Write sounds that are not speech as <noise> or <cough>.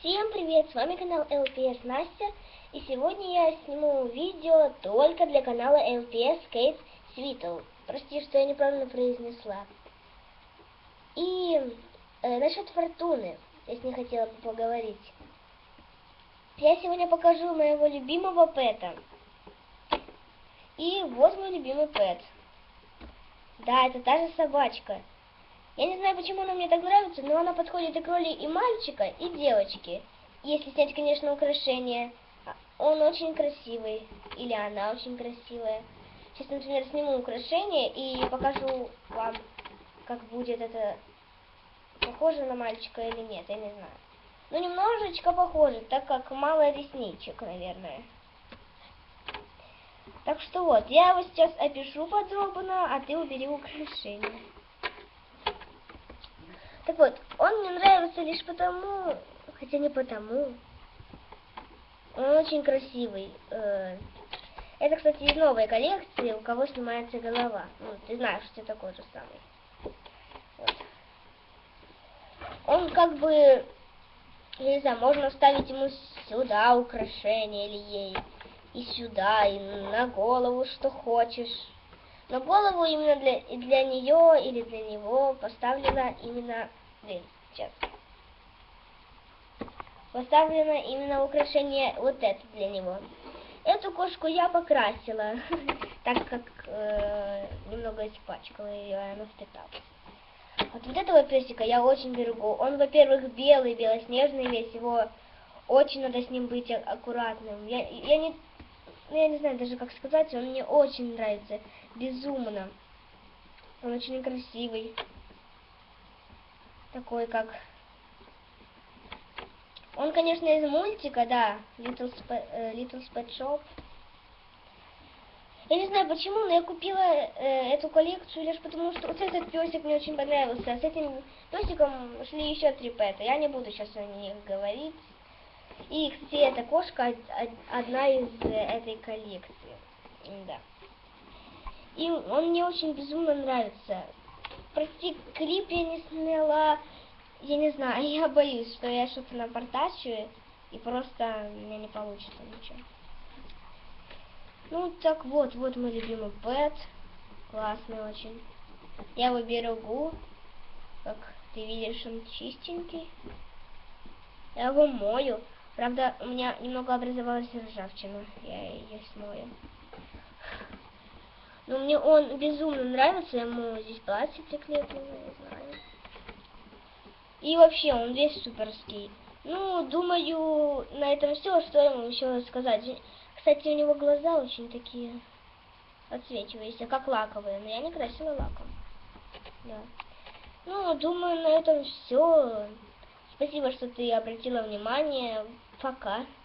Всем привет, с вами канал LPS Настя, и сегодня я сниму видео только для канала LPS Kate Sweetle. Прости, что я неправильно произнесла. И э, насчет фортуны, я с ней хотела бы поговорить. Я сегодня покажу моего любимого пэта. И вот мой любимый пэт. Да, это та же собачка. Я не знаю, почему она мне так нравится, но она подходит и к роли и мальчика, и девочки. Если снять, конечно, украшения. А, он очень красивый. Или она очень красивая. Сейчас, например, сниму украшение и покажу вам, как будет это похоже на мальчика или нет, я не знаю. Ну, немножечко похоже, так как мало ресничек, наверное. Так что вот, я его сейчас опишу подробно, а ты убери украшения. Так вот, он мне нравится лишь потому, хотя не потому. Он очень красивый. Э, это, кстати, из новой коллекции, у кого снимается голова. Ну, ты знаешь, что такой же самый. Вот. Он как бы, не знаю, можно ставить ему сюда украшение или ей, и сюда, и на голову, что хочешь. Но голову именно для, для нее или для него поставлена именно сейчас. Поставлено именно украшение вот это для него. Эту кошку я покрасила, <laughs> так как э, немного испачкала ее, и она впиталась. Вот, вот этого песика я очень берегу. Он, во-первых, белый, белоснежный весь, его очень надо с ним быть аккуратным. Я, я не, ну, я не знаю даже как сказать, он мне очень нравится, безумно. Он очень красивый такой как... Он, конечно, из мультика, да, Little, Sp э, Little Pet Shop. Я не знаю почему, но я купила э, эту коллекцию лишь потому, что вот этот песик мне очень понравился. С этим песиком шли еще три пэта. Я не буду сейчас о них говорить. И, кстати, эта кошка одна из э, этой коллекции. Да. И он мне очень безумно нравится прости, клип я не сняла. Я не знаю, <laughs> я боюсь, что я что-то напортачу, и просто у меня не получится ничего. Ну, так вот, вот мой любимый пэт. Классный очень. Я его берегу. Как ты видишь, он чистенький. Я его мою. Правда, у меня немного образовалась ржавчина. Я ее смою. Но мне он безумно нравится, ему здесь платье приклеено, не знаю. И вообще, он весь суперский. Ну, думаю, на этом все, что ему еще сказать. Кстати, у него глаза очень такие отсвечивающиеся, как лаковые, но я не красила лаком. Да. Ну, думаю, на этом все. Спасибо, что ты обратила внимание. sua.